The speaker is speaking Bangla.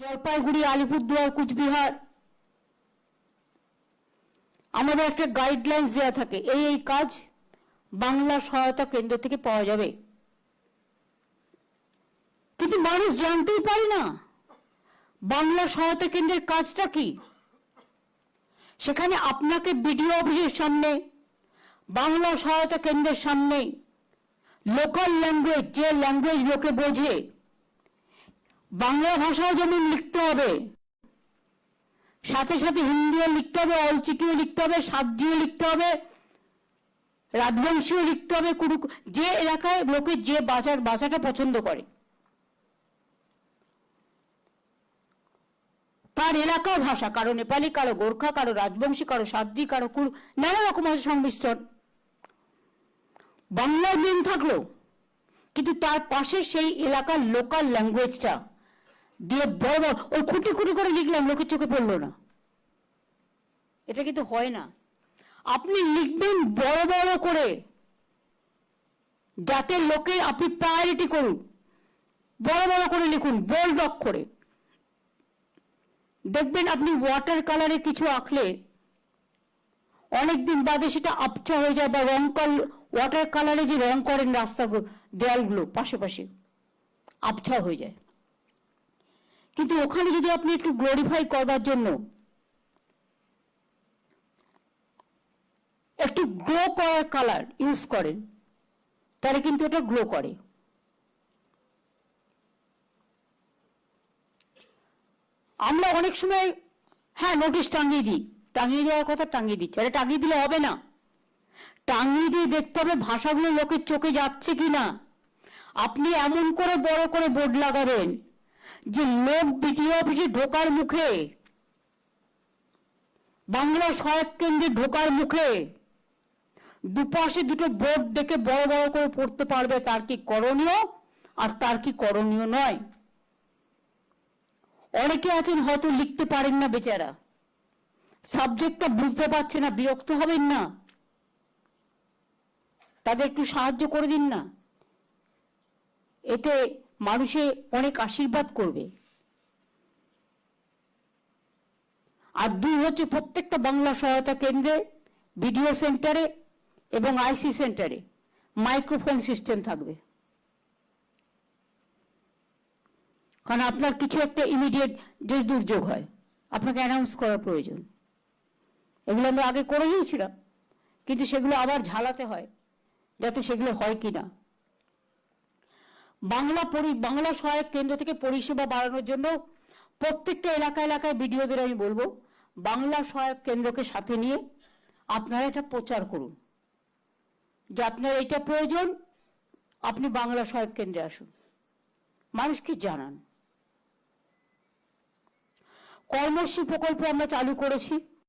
জলপাইগুড়ি, আলিপুরদুয়ার, কুচবিহার। আমাদের একটা গাইডলাইন্স দেওয়া থাকে, এই এই কাজ বাংলা সহায়তা কেন্দ্র থেকে পাওয়া যাবে। কিন্তু মানুষ জানতেই পারে না, বাংলা সহায়তা কেন্দ্রের কাজটা কি? সেখানে আপনাকে বিডিও অফিসের সামনে, বাংলা সহায়তা কেন্দ্রের সামনে লোকাল ল্যাঙ্গুয়েজ যে ল্যাঙ্গুয়েজ লোকে বোঝে বাংলা ভাষাও যেমন লিখতে হবে। সাথে সাথে হিন্দিও লিখতে হবে, অলচিকিও লিখতে হবে সাদ্রিও লিখতে হবে রাজবংশীও লিখতে হবে কুরু যে এলাকায় লোকে যে বাজার ভাষাটা পছন্দ করে। তার এলাকার ভাষা, কারও নেপালি, কারও গোর্খা, কারও রাজবংশী, কারও সাদ্রি কারও কুরু নানা রকম ভাষা সংমিশ্রণ। বাংলা দিন থাকল, কিন্তু তার পাশে সেই এলাকার লোকাল ল্যাঙ্গুয়েজটা দিয়ে বড় বড়, ওই খুঁটি খুঁটি করে লিখলাম, লোকের চোখে পড়ল না। এটা কিন্তু হয় না। আপনি লিখবেন বড় বড় করে, যাতে লোকে আপনি প্রায়োরিটি করুন। বড় বড় করে লিখুন বোল্ড করে। দেখবেন আপনি ওয়াটার কালারে কিছু আঁকলে, অনেকদিন বাদে সেটা আবছা হয়ে যায় বা রং কাল ওয়াটার কালারে যে রং করেন রাস্তাগুলো দেয়ালগুলো, পাশে পাশে আবছা হয়ে যায়। কিন্তু ওখানে যদি আপনি একটু গ্লোরিফাই করবার জন্য, একটু গ্লো করার কালার ইউজ করেন, তাহলে কিন্তু এটা গ্লো করে। আমরা অনেক সময় হ্যাঁ নোটিশ টাঙিয়ে দিই। টাঙিয়ে দেওয়ার কথা টাঙিয়ে দিচ্ছে। আরে টাঙিয়ে দিলে হবে না। টাঙিয়ে দিয়ে দেখতে হবে ভাষাগুলো লোকের চোখে যাচ্ছে কি না আপনি এমন করে বড় করে বোর্ড লাগাবেন যে লোক বিটিও অফিসে ঢোকার মুখে, বাংলা সহায়ক কেন্দ্রে ঢোকার মুখে দুপাশে দুটো বোর্ড দেখে বড় বড় করে পড়তে পারবে তার কি করণীয় আর তার কি করণীয় নয়। অনেকে আছেন হয়তো লিখতে পারেন না বেচারা। সাবজেক্টটা বুঝতে পারছে না, বিরক্ত হবেন না। তাদের একটু সাহায্য করে দিন না। এতে মানুষে অনেক আশীর্বাদ করবে। আর দুই হচ্ছে প্রত্যেকটা বাংলা সহায়তা কেন্দ্রে, ভিডিও সেন্টারে এবং আইসি সেন্টারে মাইক্রোফোন সিস্টেম থাকবে। কারণ আপনার কিছু একটা ইমিডিয়েট যে দুর্যোগ হয়, আপনাকে অ্যানাউন্স করার প্রয়োজন। এগুলো আমরা আগে করে দিয়েছিলাম কিন্তু সেগুলো আবার ঝালাতে হয়, যাতে সেগুলো হয় কিনা। বাংলা পরি, বাংলা সহায়ক কেন্দ্র থেকে পরিষেবা বাড়ানোর জন্য প্রত্যেকটা এলাকা এলাকায় ভিডিওদের আমি বলব। বাংলা সহায়ক কেন্দ্রকে সাথে নিয়ে আপনারা এটা প্রচার করুন। যে আপনার এটা প্রয়োজন, আপনি বাংলা সহায়ক কেন্দ্রে আসুন। মানুষকে জানান। কর্মশ্রী প্রকল্প আমরা চালু করেছি।